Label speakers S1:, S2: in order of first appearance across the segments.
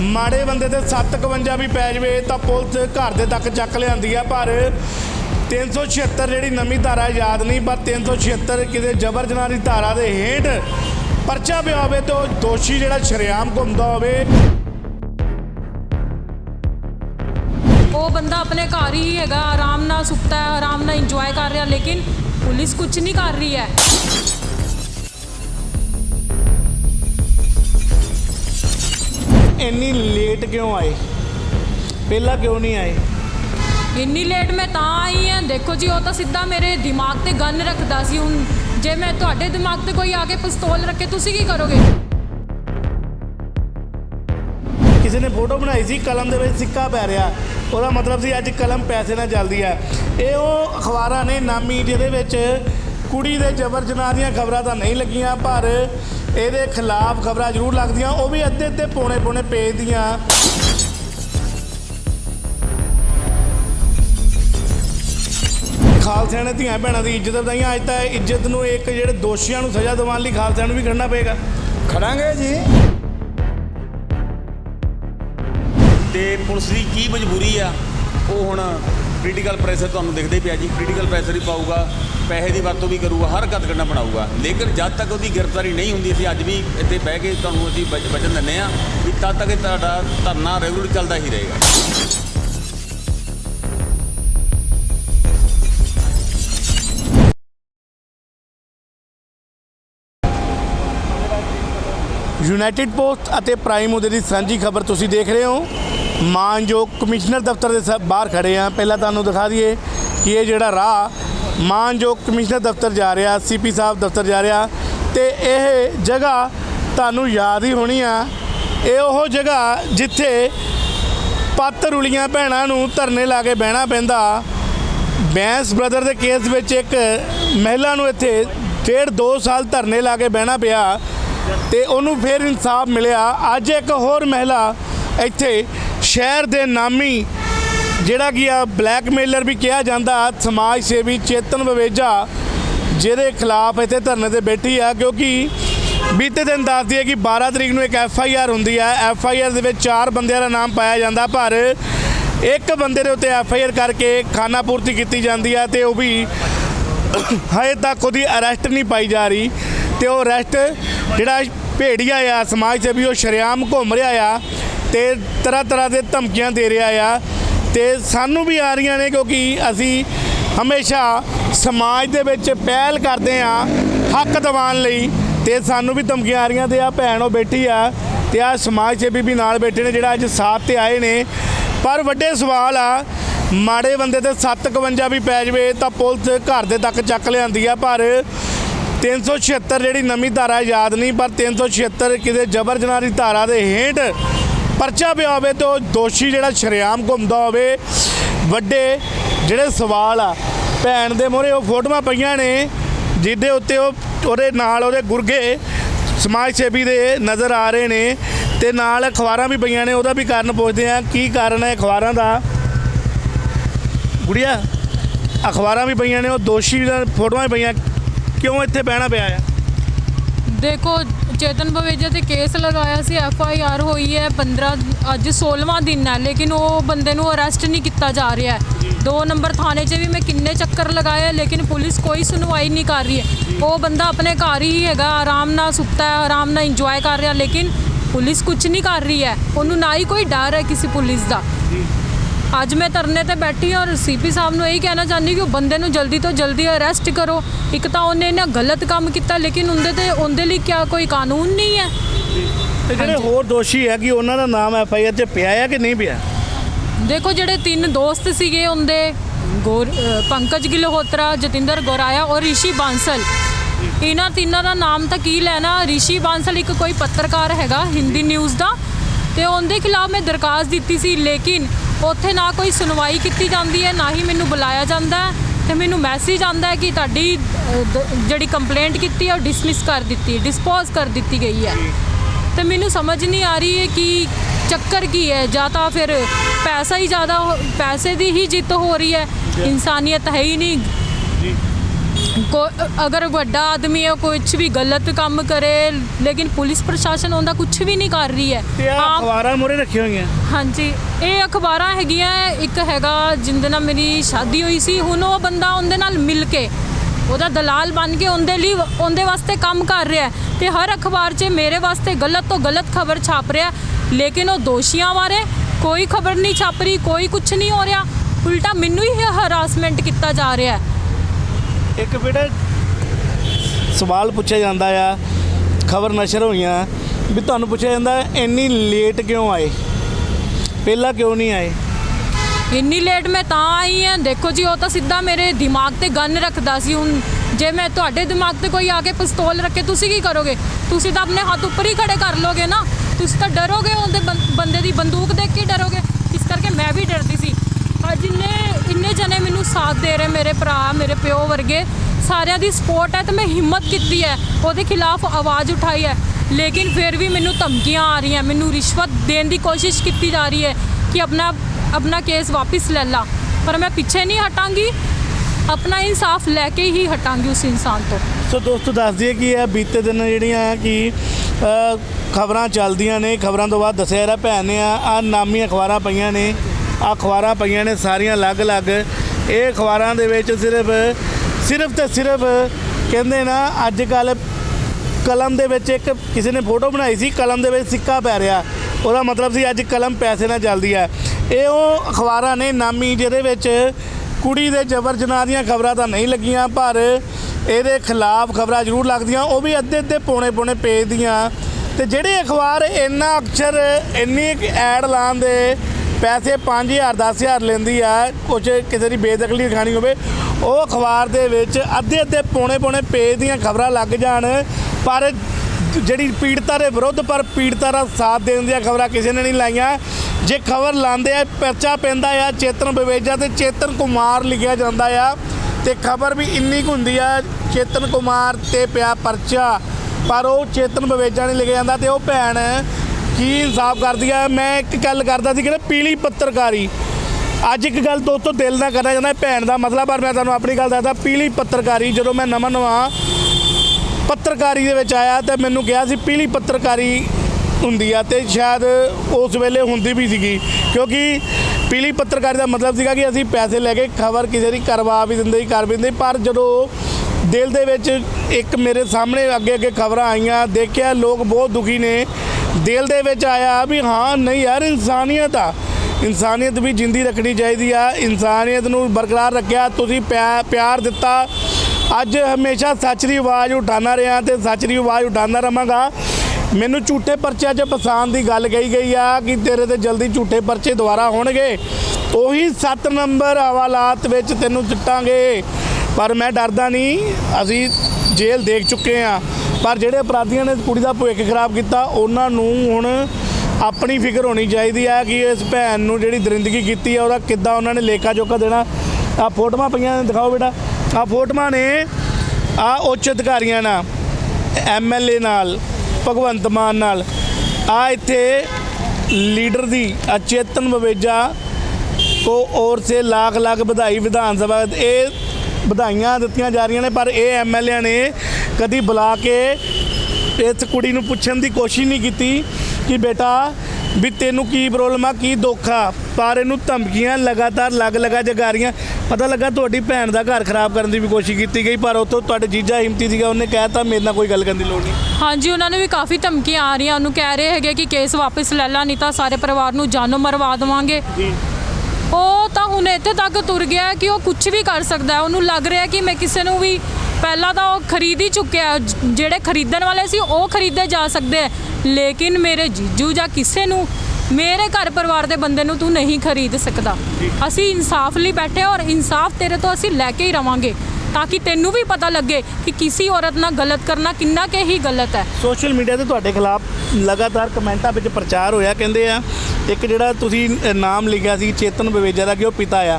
S1: ਮਾੜੇ ਬੰਦੇ ਤੇ 751 ਵੀ ਪੈ ਜਵੇ, ਤਾਂ ਪੁਲਿਸ ਘਰ ਦੇ ਤੱਕ ਚੱਕ ਲਿਆਂਦੀ ਆ, ਪਰ 376 ਜਿਹੜੀ ਨਵੀਂ ਧਾਰਾ ਯਾਦ ਨਹੀਂ, ਪਰ 376 ਕਿਤੇ ਜਬਰ ਜਨਾਹ ਦੀ ਧਾਰਾ ਦੇ ਹੇਠ ਪਰਚਾ ਪਿਆ ਹੋਵੇ ਤੇ ਉਹ ਦੋਸ਼ੀ ਜਿਹੜਾ ਸ਼ਰੇਆਮ ਘੁੰਮਦਾ ਹੋਵੇ।
S2: ਉਹ ਬੰਦਾ ਆਪਣੇ ਘਰ ਹੀ ਹੈਗਾ, ਆਰਾਮ ਨਾਲ ਸੁੱਤਾ ਹੈ ਆਰਾਮ ਨਾਲ ਇੰਜੋਏ ਕਰ ਰਿਹਾ, ਲੇਕਿਨ ਪੁਲਿਸ ਕੁਝ ਨਹੀਂ ਕਰ ਰਹੀ ਹੈ।
S1: ਇੰਨੀ ਲੇਟ ਕਿਉਂ ਆਏ? ਪਹਿਲਾਂ ਕਿਉਂ ਨਹੀਂ ਆਏ?
S2: ਇੰਨੀ ਲੇਟ ਮੈਂ ਤਾਂ ਆਈ ਹਾਂ ਦੇਖੋ ਜੀ ਉਹ ਤਾਂ ਸਿੱਧਾ ਮੇਰੇ ਦਿਮਾਗ ਤੇ ਗਨ ਰੱਖਦਾ ਸੀ। ਹੁਣ ਜੇ ਮੈਂ ਤੁਹਾਡੇ ਦਿਮਾਗ ਤੇ ਕੋਈ ਆ ਕੇ ਪਿਸਤੌਲ ਰੱਖੇ ਤੁਸੀਂ ਕੀ ਕਰੋਗੇ?
S1: ਕਿਸੇ ਨੇ ਫੋਟੋ ਬਣਾਈ ਸੀ ਕਲਮ ਦੇ ਵਿੱਚ ਸਿੱਕਾ ਪੈ ਰਿਹਾ। ਉਹਦਾ ਮਤਲਬ ਸੀ ਅੱਜ ਕਲਮ ਪੈਸੇ ਨਾਲ ਚੱਲਦੀ ਹੈ ਇਹ ਉਹ ਅਖਬਾਰਾਂ ਨੇ ਨਾਮੀ ਜਿਹਦੇ ਵਿੱਚ ਕੁੜੀ ਦੇ ਜਬਰ ਜਨਾਹ ਦੀਆਂ ਖਬਰਾਂ ਤਾਂ ਨਹੀਂ ਲੱਗੀਆਂ ਪਰ ਇਹਦੇ ਖਿਲਾਫ ਖਬਰਾਂ ਜ਼ਰੂਰ ਲੱਗਦੀਆਂ, ਉਹ ਵੀ ਅੱਧੇ ਅੱਧੇ ਪੌਣੇ ਪੌਣੇ ਪੇਜ ਦੀਆਂ। ਖਾਲਸਿਆਂ ਨੇ ਧੀਆਂ ਭੈਣਾਂ ਦੀ ਇੱਜ਼ਤ ਵਧਾਈਆਂ, ਅੱਜ ਤਾਂ ਇੱਜ਼ਤ ਨੂੰ ਇੱਕ ਜਿਹੜੇ ਦੋਸ਼ੀਆਂ ਨੂੰ ਸਜ਼ਾ ਦਿਵਾਉਣ ਲਈ ਖਾਲਸਿਆਂ ਨੂੰ ਵੀ ਖੜਨਾ ਪਏਗਾ।
S3: ਖੜਾਂਗੇ ਜੀ।
S4: ਤੇ ਪੁਲਿਸ ਦੀ ਕੀ ਮਜਬੂਰੀ ਆ, ਉਹ ਹੁਣ ਪੋਲੀਟੀਕਲ ਪ੍ਰੈਸ਼ਰ ਤੁਹਾਨੂੰ ਦਿਖਦੇ ਪਿਆ ਜੀ ਪੋਲੀਟੀਕਲ ਪ੍ਰੈਸ਼ਰ ਹੀ ਪਾਊਗਾ। ਪੈਸੇ ਦੀ ਵਰਤੋਂ ਵੀ ਕਰੂਗਾ, ਹਰ ਕਦ ਕੱਢਣਾ ਬਣਾਊਗਾ। ਲੇਕਿਨ ਜਦ ਤੱਕ ਉਹਦੀ ਗ੍ਰਿਫਤਾਰੀ ਨਹੀਂ ਹੁੰਦੀ, ਅਸੀਂ ਅੱਜ ਵੀ ਇੱਥੇ ਬਹਿ ਕੇ ਤੁਹਾਨੂੰ ਅਸੀਂ ਵਚ- ਵਚਨ ਦਿੰਦੇ ਆ ਵੀ ਤਦ ਤੱਕ ਇਹ ਤੁਹਾਡਾ ਧਰਨਾ ਰੈਗੂਲਰ ਚੱਲਦਾ ਹੀ ਰਹੇਗਾ।
S1: ਯੂਨਾਈਟਿਡ ਪੋਸਟ ਅਤੇ ਪ੍ਰਾਈਮ ਉਹਦੇ ਦੀ ਸਾਂਝੀ ਖਬਰ ਤੁਸੀਂ ਦੇਖ ਰਹੇ ਹੋ। ਮਾਨਯੋਗ ਕਮਿਸ਼ਨਰ ਦਫ਼ਤਰ ਦੇ ਸਭ ਬਾਹਰ ਖੜੇ ਆ। ਪਹਿਲਾਂ ਤੁਹਾਨੂੰ ਦਿਖਾ ਦਈਏ ਕਿ ਇਹ ਜਿਹੜਾ ਰਾਹ ਮਾਨਯੋਗ ਕਮਿਸ਼ਨਰ ਦਫ਼ਤਰ ਜਾ ਰਿਹਾ ਸੀਪੀ ਸਾਹਿਬ ਦਫ਼ਤਰ ਜਾ ਰਿਹਾ ਤੇ ਇਹ ਜਗ੍ਹਾ ਤੁਹਾਨੂੰ ਯਾਦ ਹੀ ਹੋਣੀ ਆ। ਇਹ ਉਹ ਜਗ੍ਹਾ ਜਿੱਥੇ ਪੱਤ ਰੁਲੀਆਂ ਭੈਣਾਂ ਨੂੰ ਧਰਨੇ ਲਾ ਕੇ ਬਹਿਣਾ ਪੈਂਦਾ। ਬੈਂਸ ਬ੍ਰਦਰ ਦੇ ਕੇਸ ਵਿੱਚ ਇੱਕ ਮਹਿਲਾ ਨੂੰ ਇੱਥੇ ਡੇਢ ਦੋ ਸਾਲ ਧਰਨੇ ਲਾ ਕੇ ਬਹਿਣਾ ਪਿਆ ਤੇ ਉਹਨੂੰ ਫਿਰ ਇਨਸਾਫ ਮਿਲਿਆ। ਅੱਜ ਇੱਕ ਹੋਰ ਮਹਿਲਾ ਇੱਥੇ ਸ਼ਹਿਰ ਦੇ ਨਾਮੀ ਜਿਹੜਾ ਕਿ ਆ ਬਲੈਕਮੇਲਰ ਵੀ ਕਿਹਾ ਜਾਂਦਾ, ਸਮਾਜ ਸੇਵੀ ਚੇਤਨ ਬਵੇਜਾ ਜਿਹਦੇ ਖਿਲਾਫ ਇੱਥੇ ਧਰਨੇ ਤੇ ਬੈਠੀ ਆ, ਕਿਉਂਕਿ ਬੀਤੇ ਦਿਨ ਦੱਸਦੀ ਹੈ ਕਿ 12 ਤਰੀਕ ਨੂੰ ਇੱਕ ਐਫ ਆਈ ਆਰ ਹੁੰਦੀ ਹੈ ਐਫ ਆਈ ਆਰ ਦੇ ਵਿੱਚ ਚਾਰ ਬੰਦਿਆਂ ਦਾ ਨਾਮ ਪਾਇਆ ਜਾਂਦਾ, ਪਰ ਇੱਕ ਬੰਦੇ ਦੇ ਉੱਤੇ ਐਫ ਆਈ ਆਰ ਕਰਕੇ ਖਾਨਾ ਪੂਰਤੀ ਕੀਤੀ ਜਾਂਦੀ ਹੈ ਤੇ ਉਹ ਵੀ ਹਜੇ ਤੱਕ ਉਹਦੀ ਅਰੈਸਟ ਨਹੀਂ ਪਾਈ ਜਾ ਰਹੀ ਤੇ ਉਹ ਅਰੈਸਟ ਜਿਹੜਾ ਭੇੜੀਆ ਆ, ਸਮਾਜ ਸੇਵੀ, ਉਹ ਸ਼ਰੇਆਮ ਘੁੰਮ ਰਿਹਾ ਆ ਤੇ ਤਰ੍ਹਾਂ ਤਰ੍ਹਾਂ ਦੇ ਧਮਕੀਆਂ ਦੇ ਰਿਹਾ ਆ। ਤੇ ਸਾਨੂੰ ਵੀ ਆ ਰਹੀਆਂ ਨੇ ਕਿਉਂਕਿ ਅਸੀਂ ਹਮੇਸ਼ਾ ਸਮਾਜ ਦੇ ਵਿੱਚ ਪਹਿਲ ਕਰਦੇ ਆ ਹੱਕ ਦਿਵਾਉਣ ਲਈ ਤੇ ਸਾਨੂੰ ਵੀ ਧਮਕੀਆਂ ਆ ਰਹੀਆਂ ਤੇ ਆ ਭੈਣ ਉਹ ਬੈਠੀ ਆ ਤੇ ਆ ਸਮਾਜ ਸੇਵੀ ਵੀ ਨਾਲ ਬੈਠੇ ਨੇ ਜਿਹੜਾ ਅੱਜ ਸਾਥ ਤੇ ਆਏ ਨੇ। ਪਰ ਵੱਡੇ ਸਵਾਲ ਆ, ਮਾੜੇ ਬੰਦੇ ਤੇ 751 ਵੀ ਪੈ ਜਵੇ ਤਾਂ ਪੁਲਿਸ ਘਰ ਦੇ ਤੱਕ ਚੱਕ ਲਿਆਂਦੀ ਆ, ਪਰ 376 ਜਿਹੜੀ ਨਵੀਂ ਧਾਰਾ ਯਾਦ ਨਹੀਂ, ਪਰ 376 ਕਿਤੇ ਜਬਰ ਜਨਾਹ ਦੀ ਧਾਰਾ ਦੇ ਹੇਠ ਪਰਚਾ ਪਿਆ ਹੋਵੇ ਤੇ ਉਹ ਦੋਸ਼ੀ ਜਿਹੜਾ ਸ਼ਰੇਆਮ ਘੁੰਮਦਾ ਹੋਵੇ, ਵੱਡੇ ਜਿਹੜੇ ਸਵਾਲ ਆ, ਭੈਣ ਦੇ ਮੋਹਰੇ ਉਹ ਫੋਟੋਆਂ ਪਈਆਂ ਨੇ, ਜਿਹਦੇ ਉੱਤੇ ਉਹ ਉਹਦੇ ਨਾਲ ਉਹਦੇ ਗੁਰਗੇ ਸਮਾਜ ਸੇਵੀ ਦੇ ਨਜ਼ਰ ਆ ਰਹੇ ਨੇ ਤੇ ਨਾਲ ਅਖਬਾਰਾਂ ਵੀ ਪਈਆਂ ਨੇ, ਉਹਦਾ ਵੀ ਕਾਰਨ ਪੁੱਛਦੇ ਆ ਕੀ ਕਾਰਨ ਹੈ ਅਖਬਾਰਾਂ ਦਾ? ਗੁੜੀਆ, ਅਖਬਾਰਾਂ ਵੀ ਪਈਆਂ ਨੇ, ਉਹ ਦੋਸ਼ੀ ਦਾ ਫੋਟੋਆਂ ਵੀ ਪਈਆਂ, ਕਿਉਂ ਇੱਥੇ ਬਹਿਣਾ ਪਿਆ ਆ?
S2: ਦੇਖੋ ਚੇਤਨ ਬਵੇਜਾ ਤੇ ਕੇਸ ਲਗਾਇਆ ਸੀ, ਐਫ ਆਈ ਆਰ ਹੋਈ ਹੈ 15 ਅੱਜ 16ਵਾਂ ਦਿਨ ਹੈ, ਲੇਕਿਨ ਉਹ ਬੰਦੇ ਨੂੰ ਅਰੈਸਟ ਨਹੀਂ ਕੀਤਾ ਜਾ ਰਿਹਾ ਹੈ। ਦੋ ਨੰਬਰ ਥਾਣੇ 'ਚ ਵੀ ਮੈਂ ਕਿੰਨੇ ਚੱਕਰ ਲਗਾਏ, ਲੇਕਿਨ ਪੁਲਿਸ ਕੋਈ ਸੁਣਵਾਈ ਨਹੀਂ ਕਰ ਰਹੀ ਹੈ। ਉਹ ਬੰਦਾ ਆਪਣੇ ਘਰ ਹੀ ਹੈਗਾ, ਆਰਾਮ ਨਾਲ ਸੁੱਤਾ ਹੈ, ਆਰਾਮ ਨਾਲ ਇੰਜੋਏ ਕਰ ਰਿਹਾ, ਲੇਕਿਨ ਪੁਲਿਸ ਕੁਝ ਨਹੀਂ ਕਰ ਰਹੀ ਹੈ। ਉਹਨੂੰ ਨਾ ਹੀ ਕੋਈ ਡਰ ਹੈ ਕਿਸੇ ਪੁਲਿਸ ਦਾ। ਅੱਜ ਮੈਂ ਧਰਨੇ ਤੇ ਬੈਠੀ ਹਾਂ ਔਰ ਸੀਪੀ ਸਾਹਿਬ ਨੂੰ ਇਹੀ ਕਹਿਣਾ ਚਾਹੁੰਦੀ ਕਿ ਉਹ ਬੰਦੇ ਨੂੰ ਜਲਦੀ ਤੋਂ ਜਲਦੀ ਅਰੈਸਟ ਕਰੋ। ਇੱਕ ਤਾਂ ਉਹਨੇ ਨਾ ਗਲਤ ਕੰਮ ਕੀਤਾ ਲੇਕਿਨ ਉਹਦੇ ਤੇ ਉਹਦੇ ਲਈ ਕਿਆ ਕੋਈ ਕਾਨੂੰਨ ਨਹੀਂ ਹੈ?
S1: ਤੇ ਜਿਹੜੇ ਹੋਰ ਦੋਸ਼ੀ ਹੈ ਕਿ ਉਹਨਾਂ ਦਾ ਨਾਮ ਐਫ ਆਈ ਆਰ 'ਚ ਪਿਆ ਹੈ ਕਿ ਨਹੀਂ ਪਿਆ?
S2: ਦੇਖੋ ਜਿਹੜੇ ਤਿੰਨ ਦੋਸਤ ਸੀਗੇ ਉਹਦੇ ਗੋਰ ਪੰਕਜ ਗਿਲਹੋਤਰਾ ਜਤਿੰਦਰ ਗੋਰਾਇਆ ਔਰ ਰਿਸ਼ੀ ਬਾਂਸਲ। ਇਹਨਾਂ ਤਿੰਨਾਂ ਦਾ ਨਾਮ ਤਾਂ ਕੀ ਲੈਣਾ? ਰਿਸ਼ੀ ਬਾਂਸਲ ਇੱਕ ਕੋਈ ਪੱਤਰਕਾਰ ਹੈਗਾ ਹਿੰਦੀ ਨਿਊਜ਼ ਦਾ ਤੇ ਉਹਦੇ ਖਿਲਾਫ ਮੈਂ ਦਰਖਾਸਤ ਦਿੱਤੀ ਸੀ ਲੇਕਿਨ ਉੱਥੇ ਨਾ ਕੋਈ ਸੁਣਵਾਈ ਕੀਤੀ ਜਾਂਦੀ ਹੈ ਨਾ ਹੀ ਮੈਨੂੰ ਬੁਲਾਇਆ ਜਾਂਦਾ ਹੈ ਤੇ ਮੈਨੂੰ ਮੈਸੇਜ ਆਂਦਾ ਹੈ ਕਿ ਤੁਹਾਡੀ ਜਿਹੜੀ ਕੰਪਲੇਂਟ ਕੀਤੀ ਹੈ ਉਹ ਡਿਸਮਿਸ ਕਰ ਦਿੱਤੀ ਡਿਸਪੋਜ਼ ਕਰ ਦਿੱਤੀ ਗਈ ਹੈ। ਤੇ ਮੈਨੂੰ ਸਮਝ ਨਹੀਂ ਆ ਰਹੀ ਹੈ ਕਿ ਚੱਕਰ ਕੀ ਹੈ ਜਾਂ ਤਾਂ ਫਿਰ ਪੈਸਾ ਹੀ ਜ਼ਿਆਦਾ ਪੈਸੇ ਦੀ ਹੀ ਜਿੱਤ ਹੋ ਰਹੀ ਹੈ। ਇਨਸਾਨੀਅਤ ਹੈ ਹੀ ਨਹੀਂ। ਕੋ ਅਗਰ ਵੱਡਾ ਆਦਮੀ ਹੈ ਕੁਝ ਵੀ ਗਲਤ ਕੰਮ ਕਰੇ ਲੇਕਿਨ ਪੁਲਿਸ ਪ੍ਰਸ਼ਾਸਨ ਉਹਦਾ ਕੁਝ ਵੀ ਨਹੀਂ ਕਰ ਰਹੀ ਹੈ।
S1: ਤੇ ਆ
S2: ਆਪ
S1: ਅਖਬਾਰਾਂ ਮੋਰੇ ਰੱਖੀਆਂ ਹੋਈਆਂ।
S2: ਹਾਂਜੀ ਇਹ ਅਖਬਾਰਾਂ ਹੈਗੀਆਂ ਇੱਕ ਹੈਗਾ ਜਿੰਦੇ ਨਾਲ ਮੇਰੀ ਸ਼ਾਦੀ ਹੋਈ ਸੀ ਹੁਣ ਉਹ ਬੰਦਾ ਉਹਦੇ ਨਾਲ ਮਿਲ ਕੇ ਉਹਦਾ ਦਲਾਲ ਬਣ ਕੇ ਉਹਦੇ ਲਈ ਉਹਦੇ ਵਾਸਤੇ ਕੰਮ ਕਰ ਰਿਹਾ ਹੈ। ਤੇ ਹਰ ਅਖਬਾਰ 'ਚ ਮੇਰੇ ਵਾਸਤੇ ਗਲਤ ਤੋਂ ਗਲਤ ਖਬਰ ਛਾਪ ਰਿਹਾ ਲੇਕਿਨ ਉਹ ਦੋਸ਼ੀਆਂ ਬਾਰੇ ਕੋਈ ਖਬਰ ਨਹੀਂ ਛਾਪ ਰਹੀ ਕੋਈ ਕੁਝ ਨਹੀਂ ਹੋ ਰਿਹਾ। ਉਲਟਾ ਮੈਨੂੰ ਹੀ ਹਰਾਸਮੈਂਟ ਕੀਤਾ ਜਾ ਰਿਹਾ ਹੈ।
S1: ਇੱਕ ਬੇਟਾ, ਸਵਾਲ ਪੁੱਛਿਆ ਜਾਂਦਾ ਆ, ਖਬਰ ਨਸ਼ਰ ਹੋਈਆਂ, ਵੀ ਤੁਹਾਨੂੰ ਪੁੱਛਿਆ ਜਾਂਦਾ ਇੰਨੀ ਲੇਟ ਕਿਉਂ ਆਏ? ਪਹਿਲਾਂ ਕਿਉਂ ਨਹੀਂ ਆਏ?
S2: ਇੰਨੀ ਲੇਟ ਮੈਂ ਤਾਂ ਆਈ ਹਾਂ ਦੇਖੋ ਜੀ, ਉਹ ਤਾਂ ਸਿੱਧਾ ਮੇਰੇ ਦਿਮਾਗ ਤੇ ਗਨ ਰੱਖਦਾ ਸੀ। ਹੁਣ ਜੇ ਮੈਂ ਤੁਹਾਡੇ ਦਿਮਾਗ ਤੇ ਕੋਈ ਆ ਕੇ ਪਿਸਤੌਲ ਰੱਖੇ, ਤੁਸੀਂ ਕੀ ਕਰੋਗੇ? ਤੁਸੀਂ ਤਾਂ ਆਪਣੇ ਹੱਥ ਉੱਪਰ ਹੀ ਖੜੇ ਕਰ ਲੋਗੇ ਨਾ। ਤੁਸੀਂ ਤਾਂ ਡਰੋਗੇ ਉਹਦੇ ਬੰ- ਬੰਦੇ ਦੀ ਬੰਦੂਕ ਦੇਖ ਕੇ ਡਰੋਗੇ। ਇਸ ਕਰਕੇ ਮੈਂ ਵੀ ਡਰਦੀ ਸੀ। ਅੱਜ ਇੰਨੇ ਇੰਨੇ ਜਣੇ ਮੈਨੂੰ ਸਾਥ ਦੇ ਰਹੇ ਮੇਰੇ ਭਰਾ, ਮੇਰੇ ਪਿਓ ਵਰਗੇ, ਸਾਰਿਆਂ ਦੀ ਸਪੋਰਟ ਹੈ ਤੇ ਮੈਂ ਹਿੰਮਤ ਕੀਤੀ ਹੈ, ਉਹਦੇ ਖਿਲਾਫ ਆਵਾਜ਼ ਉਠਾਈ ਹੈ। ਲੇਕਿਨ ਫਿਰ ਵੀ ਮੈਨੂੰ ਧਮਕੀਆਂ ਆ ਰਹੀਆਂ, ਮੈਨੂੰ ਰਿਸ਼ਵਤ ਦੇਣ ਦੀ ਕੋਸ਼ਿਸ਼ ਕੀਤੀ ਜਾ ਰਹੀ ਹੈ ਕਿ ਆਪਣਾ ਆਪਣਾ ਕੇਸ ਵਾਪਸ ਲੈ ਲਾ। ਪਰ ਮੈਂ ਪਿੱਛੇ ਨਹੀਂ ਹਟਾਂਗੀ, ਆਪਣਾ ਇਨਸਾਫ ਲੈ ਕੇ ਹੀ ਹਟਾਂਗੀ ਉਸ ਇਨਸਾਨ ਤੋਂ।
S1: ਸੋ ਦੋਸਤੋ, ਦੱਸ ਦਈਏ ਕਿ ਇਹ ਬੀਤੇ ਦਿਨ ਜਿਹੜੀਆਂ ਕਿ ਖਬਰਾਂ ਚੱਲਦੀਆਂ ਨੇ, ਖਬਰਾਂ ਤੋਂ ਬਾਅਦ ਦੱਸਿਆ ਰਿਹਾ, ਭੈਣ ਨੇ ਆ ਆ ਨਾਮੀ ਅਖਬਾਰਾਂ ਪਈਆਂ ਨੇ। ਆ ਅਖਬਾਰਾਂ ਪਈਆਂ ਨੇ ਸਾਰੀਆਂ ਅਲੱਗ-ਅਲੱਗ ਇਹ ਅਖਬਾਰਾਂ ਦੇ ਵਿੱਚ ਸਿਰਫ ਸਿਰਫ ਤੇ ਸਿਰਫ ਕਹਿੰਦੇ ਨਾ ਅੱਜ ਕੱਲ ਕਲਮ ਦੇ ਵਿੱਚ ਇੱਕ ਕਿਸੇ ਨੇ ਫੋਟੋ ਬਣਾਈ ਸੀ, ਕਲਮ ਦੇ ਵਿੱਚ ਸਿੱਕਾ ਪੈ ਰਿਹਾ। ਉਹਦਾ ਮਤਲਬ ਸੀ ਅੱਜ ਕਲਮ ਪੈਸੇ ਨਾਲ ਚੱਲਦੀ ਹੈ ਇਹ ਉਹ ਅਖਬਾਰਾਂ ਨੇ ਨਾਮੀ, ਜਿਹਦੇ ਵਿੱਚ ਕੁੜੀ ਦੇ ਜ਼ਬਰ ਜਨਾਹ ਦੀਆਂ ਖਬਰਾਂ ਤਾਂ ਨਹੀਂ ਲੱਗੀਆਂ, ਪਰ ਇਹਦੇ ਖਿਲਾਫ ਖਬਰਾਂ ਜ਼ਰੂਰ ਲੱਗਦੀਆਂ। ਉਹ ਵੀ ਅੱਧੇ ਅੱਧੇ ਪੌਣੇ ਪੌਣੇ ਪੇਜ ਦੀਆਂ। ਤੇ ਜਿਹੜੇ ਅਖਬਾਰ ਇੰਨਾ ਅਕਸ਼ਰ, ਇੰਨੀ ਐਡ ਲਾਉਣ ਦੇ ਪੈਸੇ 5000 10000 ਲੈਂਦੀ ਆ ਕੁਝ ਕਿਸੇ ਦੀ ਬੇਦਖਲੀ ਖਾਣੀ ਹੋਵੇ, ਉਹ ਅਖਬਾਰ ਦੇ ਵਿੱਚ ਅੱਧੇ ਅੱਧੇ ਪੌਣੇ ਪੌਣੇ ਪੇਜ ਦੀਆਂ ਖਬਰਾਂ ਲੱਗ ਜਾਣ, ਪਰ ਜਿਹੜੀ ਪੀੜਤਾ ਦੇ ਵਿਰੁੱਧ, ਪਰ ਪੀੜਤਾ ਦਾ ਸਾਥ ਦੇਣ ਦੀਆਂ ਖਬਰਾਂ ਕਿਸੇ ਨੇ ਨਹੀਂ ਲਾਈਆਂ। ਜੇ ਖਬਰ ਲਾਉਂਦੇ ਆ, ਪਰਚਾ ਪੈਂਦਾ ਆ, ਚੇਤਨ ਬਵੇਜਾ ਤੇ ਚੇਤਨ ਕੁਮਾਰ ਲਿਖਿਆ ਜਾਂਦਾ ਆ, ਤੇ ਖਬਰ ਵੀ ਇੰਨੀ ਕੁ ਹੁੰਦੀ ਆ, ਚੇਤਨ ਕੁਮਾਰ ਤੇ ਪਿਆ ਪਰਚਾ, ਪਰ ਉਹ ਚੇਤਨ ਬਵੇਜਾ ਨਹੀਂ ਲਿਖਿਆ ਜਾਂਦਾ ਤੇ ਉਹ ਭੈਣ ਕੀ ਇਨਸਾਫ ਕਰਦੀ ਆ। ਮੈਂ ਇੱਕ ਗੱਲ ਕਰਦਾ ਸੀ ਕਿ ਪੀਲੀ ਪੱਤਰਕਾਰੀ। ਅੱਜ ਇੱਕ ਗੱਲ ਦੋਸਤੋ ਦਿਲ ਨਾਲ ਕਰਨਾ ਚਾਹੁੰਦਾ ਭੈਣ ਦਾ ਮਸਲਾ, ਪਰ ਮੈਂ ਤੁਹਾਨੂੰ ਆਪਣੀ ਗੱਲ ਦੱਸਦਾ, ਪੀਲੀ ਪੱਤਰਕਾਰੀ, ਜਦੋਂ ਮੈਂ ਨਵਾਂ ਨਵਾਂ ਪੱਤਰਕਾਰੀ ਦੇ ਵਿੱਚ ਆਇਆ ਤੇ ਮੈਨੂੰ ਕਿਹਾ ਸੀ ਪੀਲੀ ਪੱਤਰਕਾਰੀ ਹੁੰਦੀ ਆ ਤੇ ਸ਼ਾਇਦ ਉਸ ਵੇਲੇ ਹੁੰਦੀ ਵੀ ਸੀਗੀ, ਕਿਉਂਕਿ ਪੀਲੀ ਪੱਤਰਕਾਰੀ ਦਾ ਮਤਲਬ ਸੀਗਾ ਕਿ ਅਸੀਂ ਪੈਸੇ ਲੈ ਕੇ ਖਬਰ ਕਿਸੇ ਦੀ ਕਰਵਾ ਵੀ ਦਿੰਦੇ ਸੀ ਕਰ ਵੀ ਦਿੰਦੇ, ਪਰ ਜਦੋਂ ਦਿਲ ਦੇ ਵਿੱਚ ਇੱਕ ਮੇਰੇ ਸਾਹਮਣੇ ਅੱਗੇ ਅੱਗੇ ਖਬਰਾਂ ਆਈਆਂ, ਦੇਖਿਆ ਲੋਕ ਬਹੁਤ ਦੁਖੀ ਨੇ ਦਿਲ ਦੇ ਵਿੱਚ ਆਇਆ ਵੀ ਹਾਂ, ਨਹੀਂ ਯਾਰ, ਇਨਸਾਨੀਅਤ ਆ। ਇਨਸਾਨੀਅਤ ਵੀ ਜਿੰਦੀ ਰੱਖਣੀ ਚਾਹੀਦੀ ਆ। ਇਨਸਾਨੀਅਤ ਨੂੰ ਬਰਕਰਾਰ ਰੱਖਿਆ, ਤੁਸੀਂ ਪਿਆ- ਪਿਆਰ ਦਿੱਤਾ। ਅੱਜ ਹਮੇਸ਼ਾ ਸੱਚ ਦੀ ਆਵਾਜ਼ ਉਠਾਉਂਦਾ ਰਿਹਾ ਤੇ ਸੱਚ ਦੀ ਆਵਾਜ਼ ਉਠਾਉਂਦਾ ਰਵਾਂਗਾ ਮੈਨੂੰ ਝੂਠੇ ਪਰਚਿਆਂ 'ਚ ਪਸੰਦ ਦੀ ਗੱਲ ਕਹੀ ਗਈ ਆ ਕਿ ਤੇਰੇ ਤੇ ਜਲਦੀ ਝੂਠੇ ਪਰਚੇ ਦੁਬਾਰਾ ਹੋਣਗੇ। ਉਹੀ 7 ਨੰਬਰ ਹਵਾਲਾਤ ਵਿੱਚ ਤੈਨੂੰ ਚਿੱਟਾਂਗੇ ਪਰ ਮੈਂ ਡਰਦਾ ਨਹੀਂ, ਅਸੀਂ ਜੇਲ੍ਹ ਦੇਖ ਚੁੱਕੇ ਆ। ਪਰ ਜਿਹੜੇ ਅਪਰਾਧੀਆਂ ਨੇ ਕੁੜੀ ਦਾ ਭਵਿੱਖ ਖਰਾਬ ਕੀਤਾ, ਉਹਨਾਂ ਨੂੰ ਹੁਣ ਆਪਣੀ ਫਿਕਰ ਹੋਣੀ ਚਾਹੀਦੀ ਹੈ ਕਿ ਇਸ ਭੈਣ ਨੂੰ ਜਿਹੜੀ ਦਰਿੰਦਗੀ ਕੀਤੀ ਹੈ ਉਹਦਾ ਕਿੱਦਾਂ ਉਹਨਾਂ ਨੇ ਲੇਖਾ ਜੋਖਾ ਦੇਣਾ। ਆ ਫੋਟੋਆਂ ਪਈਆਂ ਨੇ, ਦਿਖਾਓ ਬੇਟਾ। ਆ ਫੋਟੋਆਂ ਨੇ ਆ ਉੱਚ ਅਧਿਕਾਰੀਆਂ ਨਾਲ ਐਮਐਲਏ ਨਾਲ, ਭਗਵੰਤ ਮਾਨ ਨਾਲ ਆ ਇੱਥੇ ਲੀਡਰ ਦੀ ਅਚੇਤਨ ਬਵੇਜਾ ਕੋ ਔਰ ਸੇ ਲੱਖ ਲੱਖ ਵਧਾਈ ਵਿਧਾਨ ਸਭਾ, ਇਹ ਵਧਾਈਆਂ ਦਿੱਤੀਆਂ ਜਾ ਰਹੀਆਂ ਨੇ, ਪਰ ਇਹ ਐਮਐਲਏ ਨੇ ਕਦੀ ਬੁਲਾ ਕੇ ਇਸ ਕੁੜੀ ਨੂੰ ਪੁੱਛਣ ਦੀ ਕੋਸ਼ਿਸ਼ ਨਹੀਂ ਕੀਤੀ ਕਿ ਬੇਟਾ ਵੀ ਤੈਨੂੰ ਕੀ ਪ੍ਰੋਬਲਮ ਆ ਕੀ ਦੁੱਖ ਆ? ਪਰ ਇਹਨੂੰ ਧਮਕੀਆਂ ਲਗਾਤਾਰ ਲੱਗ ਲਗਾ ਜਗਾ ਰਹੀਆਂ। ਪਤਾ ਲੱਗਾ ਤੁਹਾਡੀ ਭੈਣ ਦਾ ਘਰ ਖਰਾਬ ਕਰਨ ਦੀ ਵੀ ਕੋਸ਼ਿਸ਼ ਕੀਤੀ ਗਈ ਪਰ ਉੱਥੋਂ ਤੁਹਾਡੇ ਜੀਜਾ ਹਿੰਮਤੀ ਸੀਗਾ ਉਹਨੇ ਕਹਿਤਾ ਮੇਰੇ ਨਾਲ ਕੋਈ ਗੱਲ ਕਰਨ ਦੀ ਲੋੜ ਨਹੀਂ।
S2: ਹਾਂਜੀ ਉਹਨਾਂ ਨੂੰ ਵੀ ਕਾਫੀ ਧਮਕੀਆਂ ਆ ਰਹੀਆਂ। ਉਹਨੂੰ ਕਹਿ ਰਹੇ ਹੈਗੇ ਕਿ ਕੇਸ ਵਾਪਸ ਲੈ ਲਾ ਨਹੀਂ ਤਾਂ ਸਾਰੇ ਪਰਿਵਾਰ ਨੂੰ ਜਾਨੋਂ ਮਰਵਾ ਦੇਵਾਂਗੇ। ਉਹ ਤਾਂ ਹੁਣ ਇੱਥੇ ਤੱਕ ਤੁਰ ਗਿਆ ਕਿ ਉਹ ਕੁਝ ਵੀ ਕਰ ਸਕਦਾ। ਉਹਨੂੰ ਲੱਗ ਰਿਹਾ ਕਿ ਮੈਂ ਕਿਸੇ ਨੂੰ ਵੀ ਪਹਿਲਾਂ ਤਾਂ ਉਹ ਖਰੀਦ ਹੀ ਚੁੱਕਿਆ। ਜਿਹੜੇ ਖਰੀਦਣ ਵਾਲੇ ਸੀ ਉਹ ਖਰੀਦੇ ਜਾ ਸਕਦੇ ਹੈ ਲੇਕਿਨ ਮੇਰੇ ਜੀਜੂ ਜਾਂ ਕਿਸੇ ਨੂੰ ਮੇਰੇ ਘਰ ਪਰਿਵਾਰ ਦੇ ਬੰਦੇ ਨੂੰ ਤੂੰ ਨਹੀਂ ਖਰੀਦ ਸਕਦਾ। ਅਸੀਂ ਇਨਸਾਫ ਲਈ ਬੈਠੇ ਔਰ ਇਨਸਾਫ ਤੇਰੇ ਤੋਂ ਅਸੀਂ ਲੈ ਕੇ ਹੀ ਰਵਾਂਗੇ। ਤਾਂ ਕਿ ਤੈਨੂੰ ਵੀ ਪਤਾ ਲੱਗੇ ਕਿ ਕਿਸੇ ਔਰਤ ਨਾਲ ਗਲਤ ਕਰਨਾ ਕਿੰਨਾ ਕਿ ਹੀ ਗਲਤ ਹੈ।
S1: ਸੋਸ਼ਲ ਮੀਡੀਆ ਤੇ ਤੁਹਾਡੇ ਖਿਲਾਫ ਲਗਾਤਾਰ ਕਮੈਂਟਾਂ ਵਿੱਚ ਪ੍ਰਚਾਰ ਹੋਇਆ ਕਹਿੰਦੇ ਆ ਇੱਕ ਜਿਹੜਾ ਤੁਸੀਂ ਨਾਮ ਲਿਖਿਆ ਸੀ ਚੇਤਨ ਬਵੇਜਾ ਦਾ ਕਿ ਉਹ ਪਿਤਾ ਆ।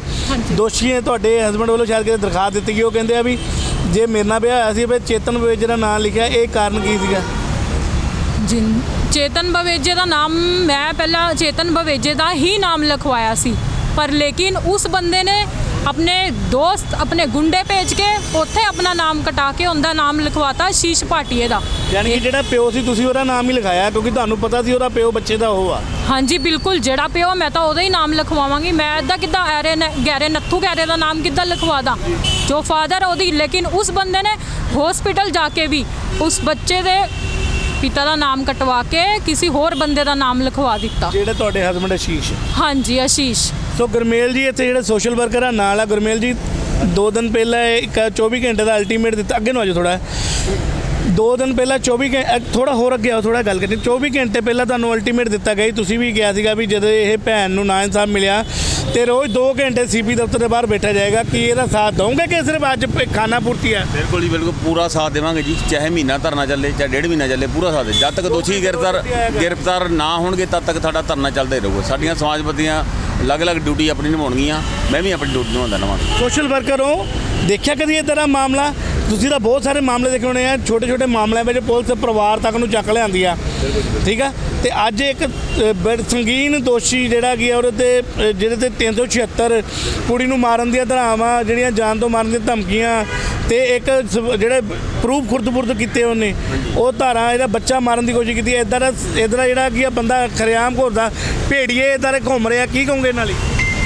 S1: ਦੋਸ਼ੀ ਤੁਹਾਡੇ ਹਸਬੰਡ ਵੱਲੋਂ ਸ਼ਾਇਦ ਕਿਤੇ ਦਰਖਾਸਤ ਦਿੱਤੀ ਗਈ ਉਹ ਕਹਿੰਦੇ ਆ ਵੀ ਜੇ ਮੇਰੇ ਨਾਲ ਵਿਆਹ ਹੋਇਆ ਸੀ ਵੀ ਚੇਤਨ ਬਵੇਜਾ ਦਾ ਨਾਮ ਲਿਖਿਆ, ਇਹ ਕਾਰਨ ਕੀ ਸੀਗਾ?
S2: ਜਿਨ, ਚੇਤਨ ਬਵੇਜੇ ਦਾ ਨਾਮ, ਮੈਂ ਪਹਿਲਾਂ ਚੇਤਨ ਬਵੇਜੇ ਦਾ ਹੀ ਨਾਮ ਲਿਖਵਾਇਆ ਸੀ। ਪਰ ਲੇਕਿਨ ਉਸ ਬੰਦੇ ਨੇ ਆਪਣੇ ਦੋਸਤ ਆਪਣੇ ਗੁੰਡੇ ਭੇਜ ਕੇ ਉੱਥੇ ਆਪਣਾ ਨਾਮ ਕਟਾ ਕੇ ਉਹਦਾ ਨਾਮ ਲਿਖਵਾਤਾ ਸ਼ੀਸ਼ ਭਾਟੀਏ ਦਾ
S1: ਯਾਨੀ ਕਿ ਜਿਹੜਾ ਪਿਓ ਸੀ ਤੁਸੀਂ ਉਹਦਾ ਨਾਮ ਹੀ ਲਿਖਾਇਆ ਕਿਉਂਕਿ ਤੁਹਾਨੂੰ ਪਤਾ ਸੀ ਉਹਦਾ ਪਿਓ ਬੱਚੇ ਦਾ ਉਹ ਆ
S2: ਹਾਂਜੀ ਬਿਲਕੁਲ ਜਿਹੜਾ ਪਿਓ ਮੈਂ ਤਾਂ ਉਹਦਾ ਹੀ ਨਾਮ ਲਿਖਵਾਵਾਂਗੀ ਮੈਂ ਇਦਾਂ ਕਿੱਦਾਂ ਐਰੇ ਗੈਰੇ ਨੱਥੂ ਗੈਰੇ ਦਾ ਨਾਮ ਕਿੱਦਾਂ ਲਿਖਵਾ ਦਾਂ ਜੋ ਫਾਦਰ ਉਹਦੀ ਲੇਕਿਨ ਉਸ ਬੰਦੇ ਨੇ ਹਸਪੀਟਲ ਜਾ ਕੇ ਵੀ ਉਸ ਬੱਚੇ ਦੇ ਪਿਤਾ ਦਾ ਨਾਮ ਕਟਵਾ ਕੇ ਕਿਸੇ ਹੋਰ ਬੰਦੇ ਦਾ ਨਾਮ ਲਿਖਵਾ ਦਿੱਤਾ।
S1: ਜਿਹੜੇ ਤੁਹਾਡੇ ਹਸਬੰਡ ਆਸ਼ੀਸ਼
S2: ਹਾਂਜੀ ਆਸ਼ੀਸ਼
S1: ਸੋ ਗੁਰਮੇਲ ਜੀ ਇੱਥੇ ਜਿਹੜੇ ਸੋਸ਼ਲ ਵਰਕਰ ਆ ਨਾਲ ਆ ਗੁਰਮੇਲ ਜੀ ਦੋ ਦਿਨ ਪਹਿਲਾਂ ਇੱਕ 24 ਘੰਟੇ ਦਾ ਅਲਟੀਮੇਟ ਦਿੱਤਾ। ਅੱਗੇ ਨੂੰ ਆਜੋ ਥੋੜਾ ਦੋ ਦਿਨ ਪਹਿਲਾਂ 24 ਘੰਟੇ ਥੋੜਾ ਹੋਰ ਅੱਗੇ ਆਓ ਥੋੜਾ ਗੱਲ ਕਰਨੀ। 24 ਘੰਟੇ ਪਹਿਲਾਂ ਤੁਹਾਨੂੰ ਅਲਟੀਮੇਟ ਦਿੱਤਾ ਗਿਆ। ਤੁਸੀਂ ਵੀ ਕਿਹਾ ਸੀਗਾ ਵੀ ਜਦੋਂ ਇਹ ਭੈਣ ਨੂੰ ਨਾ ਇਨਸਾਫ ਮਿਲਿਆ ਤੇ ਰੋਜ਼ 2 ਘੰਟੇ ਸੀਪੀ ਦਫ਼ਤਰ ਦੇ ਬਾਹਰ ਬੈਠਾ ਜਾਏਗਾ ਕੀ ਇਹਦਾ ਸਾਥ ਦਓਗੇ ਕਿ ਸਿਰਫ ਅੱਜ ਖਾਣਾ ਪੂਰਤੀ ਹੈ?
S4: ਬਿਲਕੁਲ ਜੀ ਬਿਲਕੁਲ ਪੂਰਾ ਸਾਥ ਦੇਵਾਂਗੇ ਜੀ ਚਾਹੇ ਮਹੀਨਾ ਧਰਨਾ ਚੱਲੇ ਚਾਹੇ ਡੇਢ ਮਹੀਨਾ ਚੱਲੇ ਪੂਰਾ ਸਾਥ ਦੇ। ਜਦ ਤੱਕ ਦੋਸ਼ੀ ਗ੍ਰਿਫਤਾਰ ਗ੍ਰਿਫਤਾਰ ਨਾ ਹੋਣਗੇ ਤਦ ਤੱਕ ਸਾਡਾ ਧਰਨਾ ਚੱਲਦਾ ਹੀ ਰਹੂਗਾ। ਸਾਡੀਆਂ ਸਮਾਜਪਤੀਆਂ ਅਲੱਗ-ਅਲੱਗ ਡਿਊਟੀ ਆਪਣੀ ਨਿਭਾਉਣਗੀਆਂ ਮੈਂ ਵੀ ਆਪਣੀ ਡਿਊਟੀ ਨਿਭਾਉਂਦਾ ਰਹਾਂਗਾ।
S1: ਸੋਸ਼ਲ ਵਰਕਰ ਹੋ ਦੇਖਿਆ ਕਦੀ ਇਹ ਤਰ੍ਹਾਂ ਮਾਮਲਾ? ਤੁਸੀਂ ਤਾਂ ਬਹੁਤ ਸਾਰੇ ਮਾਮਲੇ ਦੇਖੇ ਹੋਣੇ ਆ ਛੋਟੇ ਛੋਟੇ ਮਾਮਲਿਆਂ ਵਿੱਚ ਪੁਲਿਸ ਪਰਿਵਾਰ ਤੱਕ ਨੂੰ ਚੱਕ ਲਿਆਂਦੀ ਆ। ਠੀਕ ਆ? ਤੇ ਅੱਜ ਇੱਕ ਅ, ਸੰਗੀਨ ਦੋਸ਼ੀ ਜਿਹੜਾ ਕੀ ਆ ਉਹਦੇ ਤੇ ਜਿਹਦੇ ਤੇ 376 ਕੁੜੀ ਨੂੰ ਮਾਰਨ ਦੀਆਂ ਧਰਾਵਾਂ ਜਿਹੜੀਆਂ ਜਾਨ ਤੋਂ ਮਾਰਨ ਦੀਆਂ ਧਮਕੀਆਂ ਤੇ ਇੱਕ ਸ- ਜਿਹੜੇ ਪ੍ਰੂਫ ਖੁਰਦ-ਬੁਰਦ ਕੀਤੇ ਉਹਨੇ। ਉਹ ਧਾਰਾ ਇਹਦਾ ਬੱਚਾ ਮਾਰਨ ਦੀ ਕੋਸ਼ਿਸ਼ ਕੀਤੀ ਇਦਾਂ ਦਾ ਇਦਾਂ ਜਿਹੜਾ ਕੀ ਆ ਬੰਦਾ ਖਰਿਆਮ ਘੋਰਦਾ ਭੇੜੀਏ ਇਦਾਂ ਦੇ ਘੁੰਮ ਰਿਹਾ ਕੀ ਕਹੋਗੇ ਨਾਲ ਹੀ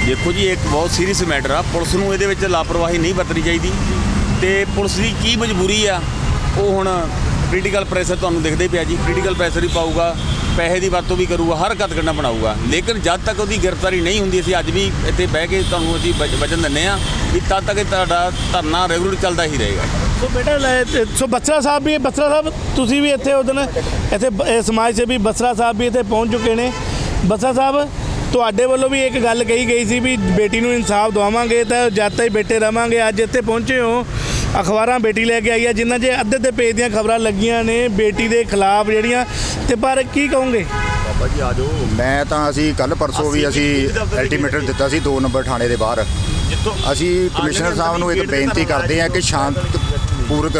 S4: ਦੇਖੋ ਜੀ ਇੱਕ ਬਹੁਤ ਸੀਰੀਅਸ ਮੈਟਰ ਆ। ਪੁਲਿਸ ਨੂੰ ਇਹਦੇ ਵਿੱਚ ਲਾਪਰਵਾਹੀ ਨਹੀਂ ਵਰਤਣੀ ਚਾਹੀਦੀ। ਤੇ ਪੁਲਿਸ ਦੀ ਕੀ ਮਜਬੂਰੀ ਆ, ਉਹ ਹੁਣ ਪੋਲੀਟੀਕਲ ਪ੍ਰੈਸ਼ਰ ਤੁਹਾਨੂੰ ਦਿਖਦੇ ਹੀ ਪਿਆ ਜੀ। ਪੋਲੀਟੀਕਲ ਪ੍ਰੈਸ਼ਰ ਹੀ ਪਾਊਗਾ, ਪੈਸੇ ਦੀ ਵਰਤੋਂ ਵੀ ਕਰੂਗਾ, ਹਰ ਕਦਕੰਨਾ ਬਣਾਊਗਾ। ਲੇਕਿਨ ਜਦ ਤੱਕ ਉਹਦੀ ਗ੍ਰਿਫਤਾਰੀ ਨਹੀਂ ਹੁੰਦੀ, ਅਸੀਂ ਅੱਜ ਵੀ ਇੱਥੇ ਬਹਿ ਕੇ ਤੁਹਾਨੂੰ ਅਸੀਂ ਵਚ- ਵਚਨ ਦਿੰਦੇ ਆ ਵੀ ਤਦ ਤੱਕ ਇਹ ਤੁਹਾਡਾ ਧਰਨਾ ਰੈਗੂਲਰ ਚੱਲਦਾ ਹੀ ਰਹੇਗਾ।
S1: ਸੋ ਬੇਟਾ ਸੋ ਬਸਰਾ ਸਾਹਿਬ ਵੀ, ਬਸਰਾ ਸਾਹਿਬ, ਤੁਸੀਂ ਵੀ ਇੱਥੇ ਉਦੋਂ ਇੱਥੇ ਸਮਾਜ ਸੇਵੀ ਬਸਰਾ ਸਾਹਿਬ ਵੀ ਇੱਥੇ ਪਹੁੰਚ ਚੁੱਕੇ ਨੇ। ਬਸਰਾ ਸਾਹਿਬ, ਤੁਹਾਡੇ ਵੱਲੋਂ ਵੀ ਇੱਕ ਗੱਲ ਕਹੀ ਗਈ ਸੀ ਵੀ ਬੇਟੀ ਨੂੰ ਇਨਸਾਫ ਦਵਾਵਾਂਗੇ, ਤਾਂ ਜਦ ਤੱਕ ਬੇਟੇ ਰਵਾਂਗੇ ਅੱਜ ਇੱਥੇ ਪਹੁੰਚੇ ਹੋ। ਅਖਬਾਰਾਂ ਬੇਟੀ ਲੈ ਕੇ ਆਈ ਆ ਜਿਨ੍ਹਾਂ 'ਚ ਅੱਧੇ ਤੇ ਪੇਜ ਦੀਆਂ ਖਬਰਾਂ ਲੱਗੀਆਂ ਨੇ ਬੇਟੀ ਦੇ ਖਿਲਾਫ ਜਿਹੜੀਆਂ। ਤੇ ਪਰ ਕੀ ਕਹੋਗੇ?
S3: ਬਾਬਾ ਜੀ ਆ ਜਾਓ। ਮੈਂ ਤਾਂ ਅਸੀਂ ਕੱਲ ਪਰਸੋਂ ਵੀ ਅਸੀਂ ਅਲਟੀਮੇਟਰ ਦਿੱਤਾ ਸੀ 2 ਨੰਬਰ ਥਾਣੇ ਦੇ ਬਾਹਰ। ਅਸੀਂ ਕਮਿਸ਼ਨਰ ਸਾਹਿਬ ਨੂੰ ਇੱਕ ਬੇਨਤੀ ਕਰਦੇ ਹਾਂ ਕਿ ਸ਼ਾਂਤ ਪੂਰਕ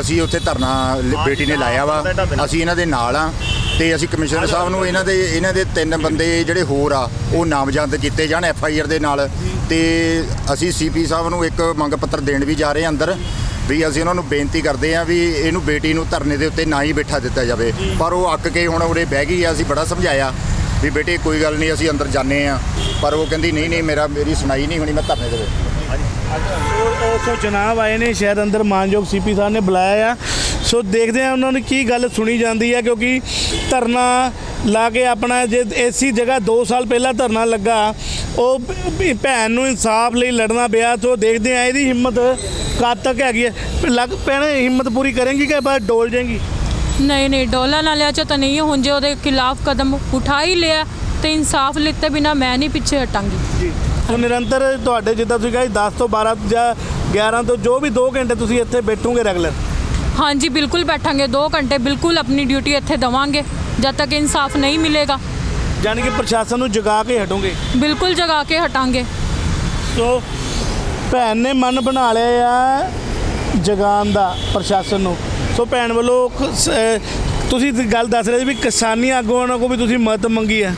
S3: ਅਸੀਂ ਉੱਥੇ ਧਰਨਾ ਲ- ਬੇਟੀ ਨੇ ਲਾਇਆ ਵਾ। ਅਸੀਂ ਇਹਨਾਂ ਦੇ ਨਾਲ ਆ ਤੇ ਅਸੀਂ ਕਮਿਸ਼ਨਰ ਸਾਹਿਬ ਨੂੰ ਇਹਨਾਂ ਦੇ ਇਹਨਾਂ ਦੇ ਤਿੰਨ ਬੰਦੇ ਜਿਹੜੇ ਹੋਰ ਆ ਉਹ ਨਾਮਜ਼ਦ ਕੀਤੇ ਜਾਣ ਐਫ ਆਈ ਆਰ ਦੇ ਨਾਲ। ਤੇ ਅਸੀਂ ਸੀਪੀ ਸਾਹਿਬ ਨੂੰ ਇੱਕ ਮੰਗ ਪੱਤਰ ਦੇਣ ਵੀ ਜਾ ਰਹੇ ਹਾਂ ਅੰਦਰ ਵੀ ਅਸੀਂ ਉਹਨਾਂ ਨੂੰ ਬੇਨਤੀ ਕਰਦੇ ਹਾਂ ਵੀ ਇਹਨੂੰ ਬੇਟੀ ਨੂੰ ਧਰਨੇ ਦੇ ਉੱਤੇ ਨਾ ਹੀ ਬੈਠਾ ਦਿੱਤਾ ਜਾਵੇ। ਪਰ ਉਹ ਅੱਕ ਕੇ ਹੁਣ ਉਰੇ ਬਹਿ ਗਈ ਆ ਅਸੀਂ ਬੜਾ ਸਮਝਾਇਆ ਵੀ ਬੇਟੇ ਕੋਈ ਗੱਲ ਨਹੀਂ ਅਸੀਂ ਅੰਦਰ ਜਾਂਦੇ ਆ। ਪਰ ਉਹ ਕਹਿੰਦੀ ਨਹੀਂ ਨਹੀਂ ਮੇਰਾ ਮੇਰੀ ਸੁਣਾਈ ਨਹੀਂ ਹੋਣੀ ਮੈਂ ਧਰਨੇ ਦੇ ਵਿੱਚ।
S1: ਸੋ- ਸੋ ਜਨਾਬ ਆਏ ਨੇ, ਸ਼ਾਇਦ ਅੰਦਰ ਮਾਨਯੋਗ ਸੀਪੀ ਸਾਹਿਬ ਨੇ ਬੁਲਾਇਆ ਆ। ਸੋ ਦੇਖਦੇ ਆ ਉਹਨਾਂ ਨੂੰ ਕੀ ਗੱਲ ਸੁਣੀ ਜਾਂਦੀ ਹੈ ਕਿਉਂਕਿ ਧਰਨਾ ਲਾ ਕੇ ਆਪਣਾ ਜੇ ਐਸੀ ਜਗ੍ਹਾ 2 ਸਾਲ ਪਹਿਲਾਂ ਧਰਨਾ ਲੱਗਾ, ਉਹ ਭ- ਭੈਣ ਨੂੰ ਇਨਸਾਫ ਲਈ ਲੜਨਾ ਪਿਆ, ਸੋ ਦੇਖਦੇ ਆ ਇਹਦੀ ਹਿੰਮਤ ਕਦ ਤੱਕ ਹੈਗੀ ਹੈ ਲੱਗ ਪੈਣੇ ਹਿੰਮਤ ਪੂਰੀ ਕਰੇਗੀ ਕਿ ਬਸ ਡੋਲ ਜਾਏਗੀ?
S2: ਨਹੀਂ ਨਹੀਂ, ਡੋਲਾ ਨਾ ਲਿਆ ਚ ਤਾਂ ਨਹੀਂ ਹੈ ਹੁਣ ਜੇ ਉਹਦੇ ਖਿਲਾਫ ਕਦਮ ਉਠਾ ਹੀ ਲਿਆ ਤੇ ਇਨਸਾਫ ਲਿੱਤੇ ਬਿਨਾ ਮੈਂ ਨਹੀਂ ਪਿੱਛੇ ਹਟਾਂਗੀ।
S1: ਜੀ। ਸੋ ਨਿਰੰਤਰ ਤੁਹਾਡੇ ਜਿੱਦਾਂ ਤੁਸੀਂ ਕਹੇ 10 ਤੋਂ 12 ਜਾਂ 11 ਤੋਂ ਜੋ ਵੀ 2 ਘੰਟੇ ਤੁਸੀਂ ਇੱਥੇ ਬੈਠੋਗੇ ਰੈਗੂਲਰ।
S2: ਹਾਂਜੀ ਬਿਲਕੁਲ ਬੈਠਾਂਗੇ। 2 ਘੰਟੇ ਬਿਲਕੁਲ ਆਪਣੀ ਡਿਊਟੀ ਇੱਥੇ ਦਵਾਂਗੇ ਜਦ ਤੱਕ ਇਨਸਾਫ ਨਹੀਂ ਮਿਲੇਗਾ।
S1: ਯਾਨੀ ਕਿ ਪ੍ਰਸ਼ਾਸਨ ਨੂੰ ਜਗਾ ਕੇ ਹਟੋਗੇ।
S2: ਬਿਲਕੁਲ ਜਗਾ ਕੇ ਹਟਾਂਗੇ।
S1: ਸੋ ਭੈਣ ਨੇ ਮਨ ਬਣਾ ਲਿਆ ਆ ਜਗਾਨ ਦਾ ਪ੍ਰਸ਼ਾਸਨ ਨੂੰ। ਸੋ ਭੈਣ ਵੱਲੋਂ ਤੁਸੀਂ ਗੱਲ ਦੱਸ ਰਹੇ ਸੀ ਵੀ ਕਿਸਾਨੀ ਆਗੂਆਂ ਕੋਲ ਵੀ ਤੁਸੀਂ ਮਦਦ ਮੰਗੀ ਹੈ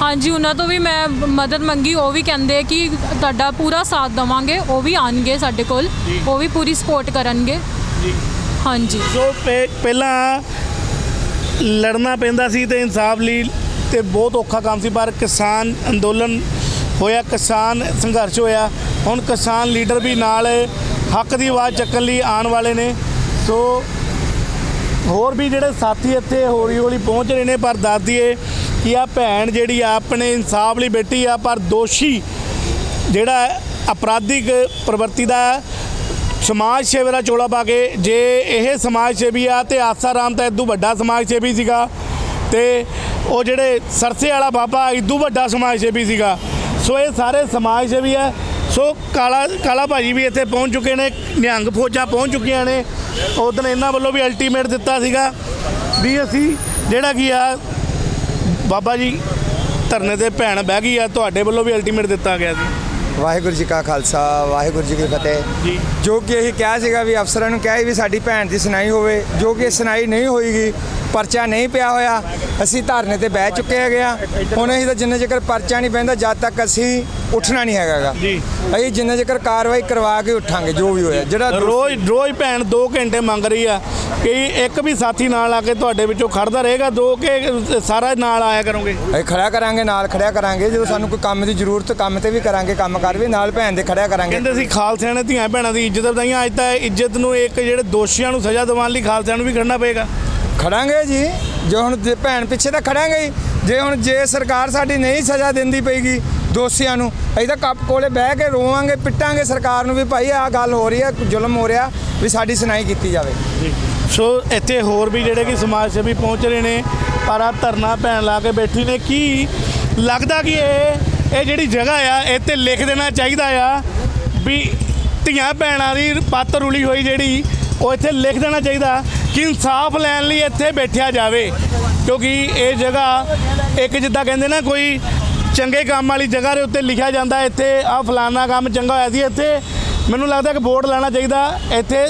S2: ਹਾਂਜੀ ਉਹਨਾਂ ਤੋਂ ਵੀ ਮੈਂ ਮਦਦ ਮੰਗੀ। ਉਹ ਵੀ ਕਹਿੰਦੇ ਕਿ ਤੁਹਾਡਾ ਪੂਰਾ ਸਾਥ ਦਵਾਂਗੇ ਉਹ ਵੀ ਆਣਗੇ ਸਾਡੇ ਕੋਲ। ਉਹ ਵੀ ਪੂਰੀ ਸਪੋਰਟ ਕਰਨਗੇ। ਹਾਂਜੀ।
S1: ਸੋ ਪਹਿ- ਪਹਿਲਾਂ ਲੜਨਾ ਪੈਂਦਾ ਸੀ ਤੇ ਇਨਸਾਫ ਲਈ ਤੇ ਬਹੁਤ ਔਖਾ ਕੰਮ ਸੀ ਪਰ ਕਿਸਾਨ ਅੰਦੋਲਨ ਹੋਇਆ ਕਿਸਾਨ ਸੰਘਰਸ਼ ਹੋਇਆ। ਹੁਣ ਕਿਸਾਨ ਲੀਡਰ ਵੀ ਨਾਲ ਹੱਕ ਦੀ ਆਵਾਜ਼ ਚੱਕਣ ਲਈ ਆਉਣ ਵਾਲੇ ਨੇ। ਸੋ ਹੋਰ ਵੀ ਜਿਹੜੇ ਸਾਥੀ ਇੱਥੇ ਹੌਲੀ ਹੌਲੀ ਪਹੁੰਚ ਰਹੇ ਨੇ ਪਰ ਦੱਸ ਦਈਏ ਕਿ ਆ ਭੈਣ ਜਿਹੜੀ ਆ ਆਪਣੇ ਇਨਸਾਫ ਲਈ ਬੈਠੀ ਆ, ਪਰ ਦੋਸ਼ੀ ਜਿਹੜਾ ਅਪਰਾਧਿਕ ਪ੍ਰਵਰਤੀ ਦਾ ਸਮਾਜ ਸੇਵੀ ਦਾ ਚੋਲਾ ਪਾ ਕੇ ਜੇ ਇਹ ਸਮਾਜ ਸੇਵੀ ਆ ਤੇ ਆਸਾਰਾਮ ਤਾਂ ਇਦੋਂ ਵੱਡਾ ਸਮਾਜ ਸੇਵੀ ਸੀਗਾ ਤੇ ਉਹ ਜਿਹੜੇ ਸਰਸੇ ਵਾਲਾ ਬਾਬਾ ਇਦੋਂ ਵੱਡਾ ਸਮਾਜ ਸੇਵੀ ਸੀਗਾ। ਸੋ ਇਹ ਸਾਰੇ ਸਮਾਜ ਸੇਵੀ ਆ। ਸੋ ਕਾਲਾ ਕਾਲਾ ਭਾਜੀ ਵੀ ਇੱਥੇ ਪਹੁੰਚ ਚੁੱਕੇ ਨੇ, ਨਿਹੰਗ ਫੌਜਾਂ ਪਹੁੰਚ ਚੁੱਕੀਆਂ ਨੇ। ਉਦੋਂ ਇਹਨਾਂ ਵੱਲੋਂ ਵੀ ਅਲਟੀਮੇਟ ਦਿੱਤਾ ਸੀਗਾ ਵੀ ਅਸੀਂ ਜਿਹੜਾ ਕੀ ਆ ਬਾਬਾ ਜੀ ਧਰਨੇ ਤੇ ਭੈਣ ਬਹਿ ਗਈ ਆ ਤੁਹਾਡੇ ਵੱਲੋਂ ਵੀ ਅਲਟੀਮੇਟ ਦਿੱਤਾ ਗਿਆ ਸੀ
S5: ਵਾਹਿਗੁਰੂ ਜੀ ਕਾ ਖਾਲਸਾ ਵਾਹਿਗੁਰੂ ਜੀ ਕੀ ਫਤਿਹ।
S1: ਜੀ।
S5: ਕਿ ਅਸੀਂ ਕਿਹਾ ਸੀਗਾ ਵੀ ਅਫਸਰਾਂ ਨੂੰ ਕਿਹਾ ਵੀ ਸਾਡੀ ਭੈਣ ਦੀ ਸੁਣਾਈ ਹੋਵੇ। ਜੋ ਕਿ ਸੁਣਾਈ ਨਹੀਂ ਹੋਈਗੀ ਪਰਚਾ ਨਹੀਂ ਪਿਆ ਹੋਇਆ। ਅਸੀਂ ਧਰਨੇ ਤੇ ਬਹਿ ਚੁੱਕੇ ਹੈਗੇ ਆ। ਹੁਣ ਅਸੀਂ ਤਾਂ ਜਿੰਨੇ ਚਿਰ ਪਰਚਾ ਨਹੀਂ ਪੈਂਦਾ ਜਦ ਤੱਕ ਅਸੀਂ ਉੱਠਣਾ ਨਹੀਂ ਹੈਗਾਗਾ
S1: ਜੀ।
S5: ਅਸੀਂ ਜਿੰਨੇ ਚਿਰ ਕਾਰਵਾਈ ਕਰਵਾ ਕੇ ਉੱਠਾਂਗੇ ਜੋ ਵੀ ਹੋਇਆ ਜਿਹੜਾ
S1: ਰੋਜ਼ ਰੋਜ਼ ਭੈਣ 2 ਘੰਟੇ ਮੰਗ ਰਹੀ ਆ ਕਿ ਇੱਕ ਵੀ ਸਾਥੀ ਨਾਲ ਆ ਕੇ ਤੁਹਾਡੇ ਵਿੱਚੋਂ ਖੜਦਾ ਰਹੇਗਾ ਦੋ ਕਿ ਸਾਰਾ ਨਾਲ ਆਇਆ ਕਰੋਗੇ?
S5: ਅਸੀਂ ਖੜਿਆ ਕਰਾਂਗੇ ਨਾਲ ਖੜਿਆ ਕਰਾਂਗੇ ਜਦੋਂ ਸਾਨੂੰ ਕੋਈ ਕੰਮ ਦੀ ਜ਼ਰੂਰਤ ਕੰਮ ਤੇ ਵੀ ਕਰਾਂਗੇ ਕੰਮ ਕਰ ਵੀ ਨਾਲ ਭੈਣ ਦੇ ਖੜਿਆ ਕਰਾਂਗੇ।
S1: ਕਹਿੰਦੇ ਸੀ ਖਾਲਸਿਆਂ ਨੇ ਧੀਆਂ ਭੈਣਾਂ ਦੀ ਇੱਜ਼ਤ ਵਧਾਈਆਂ ਅੱਜ ਤਾਂ ਇੱਜ਼ਤ ਨੂੰ ਇੱਕ ਜਿਹੜੇ ਦੋਸ਼ੀਆਂ ਨੂੰ ਸਜ਼ਾ ਦਿਵਾਉਣ ਲਈ ਖਾਲਸਿਆਂ ਨੂੰ ਵੀ ਖੜਨਾ ਪਏਗਾ।
S5: ਖੜਾਂਗੇ ਜੀ ਜੋ ਹੁਣ ਭੈਣ ਪਿੱਛੇ ਤਾਂ ਖੜਾਂਗੇ ਜੇ ਹੁਣ ਜੇ ਸਰਕਾਰ ਸਾਡੀ ਨਹੀਂ ਸਜ਼ਾ ਦਿੰਦੀ ਪਈਗੀ ਦੋਸ਼ੀਆਂ ਨੂੰ। ਅਸੀਂ ਤਾਂ ਕੱਪ ਕੋਲੇ ਬਹਿ ਕੇ ਰੋਵਾਂਗੇ, ਪਿੱਟਾਂਗੇ ਸਰਕਾਰ ਨੂੰ ਵੀ ਭਾਈ ਆਹ ਗੱਲ ਹੋ ਰਹੀ ਹੈ ਜ਼ੁਲਮ ਹੋ ਰਿਹਾ ਵੀ ਸਾਡੀ ਸੁਣਾਈ ਕੀਤੀ ਜਾਵੇ।
S1: ਸੋ ਇੱਥੇ ਹੋਰ ਵੀ ਜਿਹੜੇ ਕਿ ਸਮਾਜ ਸੇਵੀ ਪਹੁੰਚ ਰਹੇ ਨੇ, ਪਰ ਆ ਧਰਨਾ ਭੈਣ ਲਾ ਕੇ ਬੈਠੀ ਨੇ, ਕੀ ਲੱਗਦਾ ਕਿ ਇਹ ਇਹ ਜਿਹੜੀ ਜਗ੍ਹਾ ਆ, ਇਹ ਤੇ ਲਿਖ ਦੇਣਾ ਚਾਹੀਦਾ ਆ ਵੀ ਧੀਆਂ ਭੈਣਾਂ ਦੀ ਪੱਤ ਰੁਲੀ ਹੋਈ ਜਿਹੜੀ, ਉਹ ਇੱਥੇ ਲਿਖ ਦੇਣਾ ਚਾਹੀਦਾ ਕਿ ਇਨਸਾਫ ਲੈਣ ਲਈ ਇੱਥੇ ਬੈਠਿਆ ਜਾਵੇ। ਕਿਉਂਕਿ ਇਹ ਜਗ੍ਹਾ, ਇੱਕ ਜਿੱਦਾਂ ਕਹਿੰਦੇ ਨਾ ਕੋਈ ਚੰਗੇ ਕੰਮ ਵਾਲੀ ਜਗ੍ਹਾ ਦੇ ਉੱਤੇ ਲਿਖਿਆ ਜਾਂਦਾ ਇੱਥੇ ਆ ਫਲਾਨਾ ਕੰਮ ਚੰਗਾ ਹੋਇਆ ਸੀ। ਇੱਥੇ ਮੈਨੂੰ ਲੱਗਦਾ ਕਿ ਬੋਰਡ ਲੈਣਾ ਚਾਹੀਦਾ। ਇੱਥੇ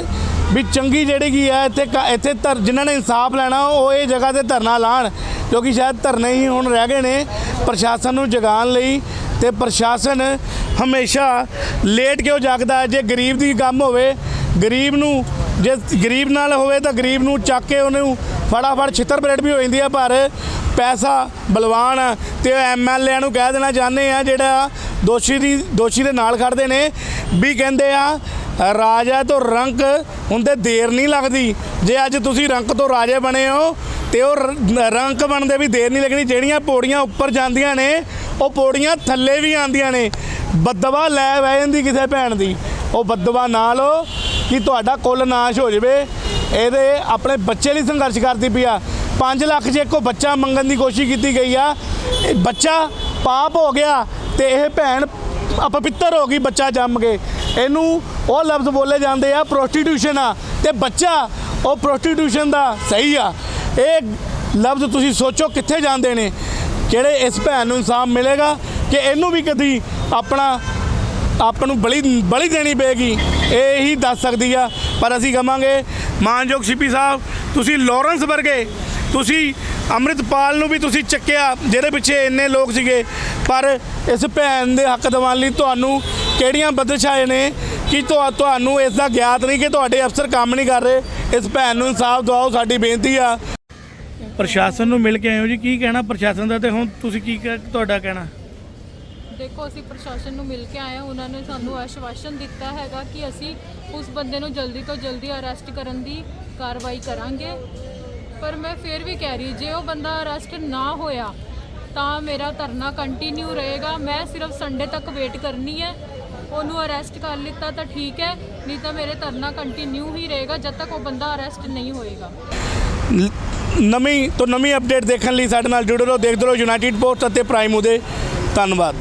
S1: ਵੀ ਚੰਗੀ ਜਿਹੜੀ ਕੀ ਹੈ, ਇੱਥੇ ਕ- ਇੱਥੇ ਧਰ, ਜਿਨ੍ਹਾਂ ਨੇ ਇਨਸਾਫ ਲੈਣਾ, ਉਹ ਇਹ ਜਗ੍ਹਾ ਤੇ ਧਰਨਾ ਲਾਣ ਕਿਉਂਕਿ ਸ਼ਾਇਦ ਧਰਨੇ ਹੀ ਹੁਣ ਰਹਿ ਗਏ ਨੇ ਪ੍ਰਸ਼ਾਸਨ ਨੂੰ ਜਗਾਉਣ ਲਈ। ਤੇ ਪ੍ਰਸ਼ਾਸਨ ਹਮੇਸ਼ਾ ਲੇਟ ਕਿਉਂ ਜਾਗਦਾ ਜੇ ਗਰੀਬ ਦੀ ਕੰਮ ਹੋਵੇ, ਗਰੀਬ ਨੂੰ, ਜੇ ਗਰੀਬ ਨਾਲ ਹੋਵੇ ਤਾਂ ਗਰੀਬ ਨੂੰ ਚੱਕ ਕੇ ਉਹਨੂੰ ਫਟਾਫਟ ਛਿੱਤਰ ਪਰੇਡ ਵੀ ਹੋ ਜਾਂਦੀ ਹੈ। ਪਰ ਪੈਸਾ ਬਲਵਾਨ ਆ ਤੇ ਐਮਐਲਏ ਨੂੰ ਕਹਿ ਦੇਣਾ ਚਾਹੁੰਦੇ ਆ, ਜਿਹੜਾ ਦੋਸ਼ੀ ਦੀ, ਦੋਸ਼ੀ ਦੇ ਨਾਲ ਖੜਦੇ ਨੇ, ਵੀ ਕਹਿੰਦੇ ਆ, ਰਾਜਾ ਤੋਂ ਰੰਕ ਹੁੰਦੇ ਦੇਰ ਨਹੀਂ ਲੱਗਦੀ। ਜੇ ਅੱਜ ਤੁਸੀਂ ਰੰਕ ਤੋਂ ਰਾਜੇ ਬਣੇ ਹੋ ਤੇ ਉਹ ਰੰਕ ਬਣਦੇ ਵੀ ਦੇਰ ਨਹੀਂ ਲੱਗਣੀ, ਜਿਹੜੀਆਂ ਪੌੜੀਆਂ ਉੱਪਰ ਜਾਂਦੀਆਂ ਨੇ, ਉਹ ਪੌੜੀਆਂ ਥੱਲੇ ਵੀ ਆਉਂਦੀਆਂ ਨੇ। ਬਦਵਾ ਲੈ ਬਹਿ ਜਾਂਦੀ ਕਿਸੇ ਭੈਣ ਦੀ। ਉਹ ਬਦਵਾ ਨਾ ਲਓ ਕਿ ਤੁਹਾਡਾ ਕੁੱਲ ਨਾਸ਼ ਹੋ ਜਾਵੇ। ਇਹਦੇ ਆਪਣੇ ਬੱਚੇ ਲਈ ਸੰਘਰਸ਼ ਕਰਦੀ ਪਈ ਆ। 5 ਲੱਖ ਜੇ ਕੋ ਬੱਚਾ ਮੰਗਣ ਦੀ ਕੋਸ਼ਿਸ਼ ਕੀਤੀ ਗਈ ਆ ਬੱਚਾ ਪਾਪ ਹੋ ਗਿਆ ਤੇ ਇਹ ਭੈਣ ਅਪਵਿੱਤਰ ਹੋ ਗਈ ਬੱਚਾ ਜੰਮ ਕੇ। ਇਹਨੂੰ ਉਹ ਲਫ਼ਜ਼ ਬੋਲੇ ਜਾਂਦੇ ਆ ਪ੍ਰੋਸਟੀਟਿਊਸ਼ਨ ਆ। ਤੇ ਬੱਚਾ, ਉਹ ਪ੍ਰੋਸਟੀਟਿਊਸ਼ਨ ਦਾ ਸਹੀ ਆ। ਇਹ ਲਫ਼ਜ਼ ਤੁਸੀਂ ਸੋਚੋ ਕਿੱਥੇ ਜਾਂਦੇ ਨੇ ਜਿਹੜੇ ਇਸ ਭੈਣ ਨੂੰ ਇਨਸਾਫ ਮਿਲੇਗਾ ਕਿ ਇਹਨੂੰ ਵੀ ਕਦੀ ਆਪਣਾ, ਆਪ ਨੂੰ ਬਲੀ ਬਲੀ ਦੇਣੀ ਪਏਗੀ। ਇਹ ਹੀ ਦੱਸ ਸਕਦੀ ਆ। ਪਰ ਅਸੀਂ ਕਹਾਂਗੇ ਮਾਨਯੋਗ ਸੀਪੀ ਸਾਹਿਬ, ਤੁਸੀਂ ਲਾਰੈਂਸ ਵਰਗੇ ਤੁਸੀਂ ਅੰਮ੍ਰਿਤਪਾਲ ਨੂੰ ਵੀ ਤੁਸੀਂ ਚੱਕਿਆ ਜਿਹਦੇ ਪਿੱਛੇ ਇੰਨੇ ਲੋਕ ਸੀਗੇ। ਪਰ ਇਸ ਭੈਣ ਦੇ ਹੱਕ ਦਿਵਾਉਣ ਲਈ ਤੁਹਾਨੂੰ ਕਿਹੜੀਆਂ ਬਦਸ਼ਾਏ ਨੇ ਕਿ ਤੁਹਾ- ਤੁਹਾਨੂੰ ਇਸ ਦਾ ਗਿਆਤ ਨਹੀਂ ਕਿ ਤੁਹਾਡੇ ਅਫਸਰ ਕੰਮ ਨਹੀਂ ਕਰ ਰਹੇ? ਇਸ ਭੈਣ ਨੂੰ ਇਨਸਾਫ ਦਿਵਾਓ ਸਾਡੀ ਬੇਨਤੀ ਆ। ਪ੍ਰਸ਼ਾਸਨ ਨੂੰ ਮਿਲ ਕੇ ਆਏ ਹੋ ਜੀ ਕੀ ਕਹਿਣਾ ਪ੍ਰਸ਼ਾਸਨ ਦਾ ਤੇ ਹੁਣ ਤੁਸੀਂ ਕੀ ਕਹਿ- ਤੁਹਾਡਾ ਕਹਿਣਾ?
S2: ਦੇਖੋ ਅਸੀਂ ਪ੍ਰਸ਼ਾਸਨ ਨੂੰ ਮਿਲ ਕੇ ਆਏ ਹਾਂ। ਉਹਨਾਂ ਨੇ ਸਾਨੂੰ ਆਸ਼ਵਾਸਨ ਦਿੱਤਾ ਹੈਗਾ ਕਿ ਅਸੀਂ ਉਸ ਬੰਦੇ ਨੂੰ ਜਲਦੀ ਤੋਂ ਜਲਦੀ ਅਰੈਸਟ ਕਰਨ ਦੀ ਕਾਰਵਾਈ ਕਰਾਂਗੇ। ਪਰ ਮੈਂ ਫਿਰ ਵੀ ਕਹਿ ਰਹੀ, ਜੇ ਉਹ ਬੰਦਾ ਅਰੈਸਟ ਨਾ ਹੋਇਆ, ਤਾਂ ਮੇਰਾ ਧਰਨਾ ਕੰਟੀਨਿਊ ਰਹੇਗਾ। ਮੈਂ ਸਿਰਫ ਸੰਡੇ ਤੱਕ ਵੇਟ ਕਰਨੀ ਹੈ। ਉਹਨੂੰ ਅਰੈਸਟ ਕਰ ਲਿੱਤਾ ਤਾਂ ਠੀਕ ਹੈ, ਨਹੀਂ ਤਾਂ ਮੇਰੇ ਧਰਨਾ ਕੰਟੀਨਿਊ ਹੀ ਰਹੇਗਾ ਜਦ ਤੱਕ ਉਹ ਬੰਦਾ ਅਰੈਸਟ ਨਹੀਂ ਹੋਏਗਾ।
S1: ਨਵੀਂ ਤੋਂ ਨਵੀਂ ਅਪਡੇਟ ਦੇਖਣ ਲਈ ਸਾਡੇ ਨਾਲ ਜੁੜੇ ਰਹੋ, ਦੇਖਦੇ ਰਹੋ ਯੂਨਾਈਟਿਡ ਪੋਸਟ ਅਤੇ ਪ੍ਰਾਈਮ ਉਹਦੇ। ਧੰਨਵਾਦ।